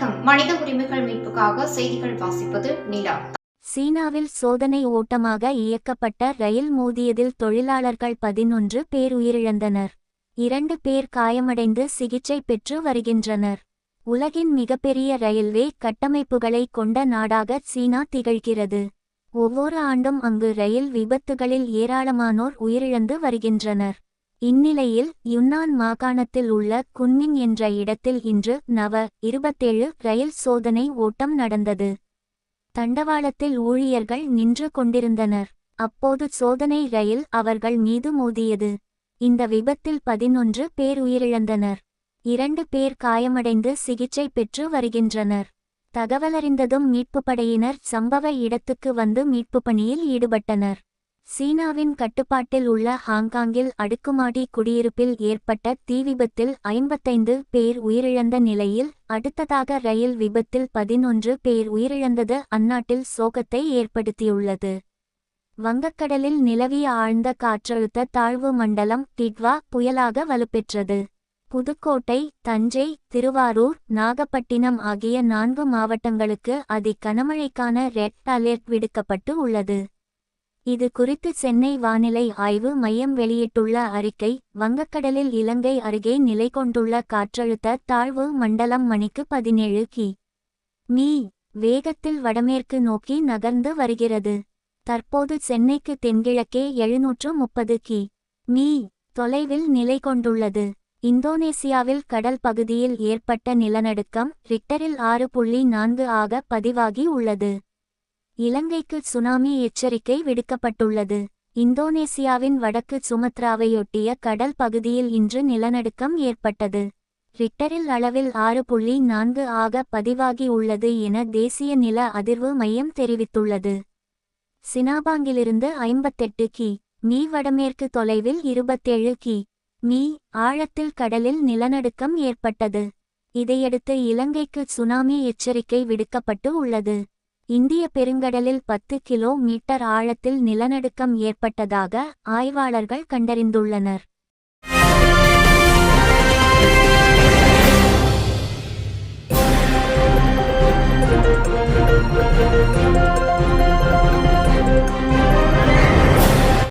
மனித உரிமைகள் மீட்புக்காக செய்திகள் வாசிப்பது நிலா. சீனாவில் சோதனை ஓட்டமாக இயக்கப்பட்ட ரயில் மோதியதில் தொழிலாளர்கள் பதினொன்று பேர் உயிரிழந்தனர். இரண்டு பேர் காயமடைந்து சிகிச்சை பெற்று வருகின்றனர். உலகின் மிகப்பெரிய ரயில்வே கட்டமைப்புகளை கொண்ட நாடாக சீனா திகழ்கிறது. ஒவ்வொரு ஆண்டும் அங்கு ரயில் விபத்துகளில் ஏராளமானோர் உயிரிழந்து வருகின்றனர். இந்நிலையில் யுன்னான் மாகாணத்தில் உள்ள குன்மின் என்ற இடத்தில் இன்று நவ இருபத்தேழு ரயில் சோதனை ஓட்டம் நடந்தது. தண்டவாளத்தில் ஊழியர்கள் நின்று கொண்டிருந்தனர். அப்போது சோதனை ரயில் அவர்கள் மீது மோதியது. இந்த விபத்தில் பதினொன்று பேர் உயிரிழந்தனர். இரண்டு பேர் காயமடைந்து சிகிச்சை பெற்று வருகின்றனர். தகவலறிந்ததும் மீட்புப் படையினர் சம்பவ இடத்துக்கு வந்து மீட்புப் பணியில் ஈடுபட்டனர். சீனாவின் கட்டுப்பாட்டில் உள்ள ஹாங்காங்கில் அடுக்குமாடி குடியிருப்பில் ஏற்பட்ட தீ விபத்தில் ஐம்பத்தைந்து பேர் உயிரிழந்த நிலையில் அடுத்ததாக ரயில் விபத்தில் பதினொன்று பேர் உயிரிழந்தது அந்நாட்டில் சோகத்தை ஏற்படுத்தியுள்ளது. வங்கக்கடலில் நிலவிய ஆழ்ந்த காற்றழுத்த தாழ்வு மண்டலம் டிட்வா புயலாக வலுப்பெற்றது. புதுக்கோட்டை தஞ்சை திருவாரூர் நாகப்பட்டினம் ஆகிய நான்கு மாவட்டங்களுக்கு அதி கனமழைக்கான ரெட் அலர்ட் விடுக்கப்பட்டு உள்ளது. இது குறித்து சென்னை வானிலை ஆய்வு மையம் வெளியிட்டுள்ள அறிக்கை வங்கக்கடலில் இலங்கை அருகே நிலை கொண்டுள்ள காற்றழுத்த தாழ்வு மண்டலம் மணிக்கு பதினேழு கி. மீ. வேகத்தில் வடமேற்கு நோக்கி நகர்ந்து வருகிறது. தற்போது சென்னைக்கு தென்கிழக்கே எழுநூற்று முப்பது கி. மீ. தொலைவில் நிலை கொண்டுள்ளது. இந்தோனேசியாவில் கடல் பகுதியில் ஏற்பட்ட நிலநடுக்கம் ரிக்டரில் ஆறு புள்ளி நான்கு ஆக பதிவாகி உள்ளது. இலங்கைக்கு சுனாமி எச்சரிக்கை விடுக்கப்பட்டுள்ளது. இந்தோனேசியாவின் வடக்கு சுமத்ராவையொட்டிய கடல் பகுதியில் இன்று நிலநடுக்கம் ஏற்பட்டது. ரிக்டரில் அளவில் ஆறு புள்ளி நான்கு ஆக பதிவாகி உள்ளது என தேசிய நில அதிர்வு மையம் தெரிவித்துள்ளது. சினாபாங்கிலிருந்து ஐம்பத்தெட்டு கி. மீ. வடமேற்கு தொலைவில் இருபத்தேழு கி. மீ. ஆழத்தில் கடலில் நிலநடுக்கம் ஏற்பட்டது. இதையடுத்து இலங்கைக்கு சுனாமி எச்சரிக்கை விடுக்கப்பட்டு உள்ளது. இந்திய பெருங்கடலில் பத்து கிலோ மீட்டர் ஆழத்தில் நிலநடுக்கம் ஏற்பட்டதாக ஆய்வாளர்கள் கண்டறிந்துள்ளனர்.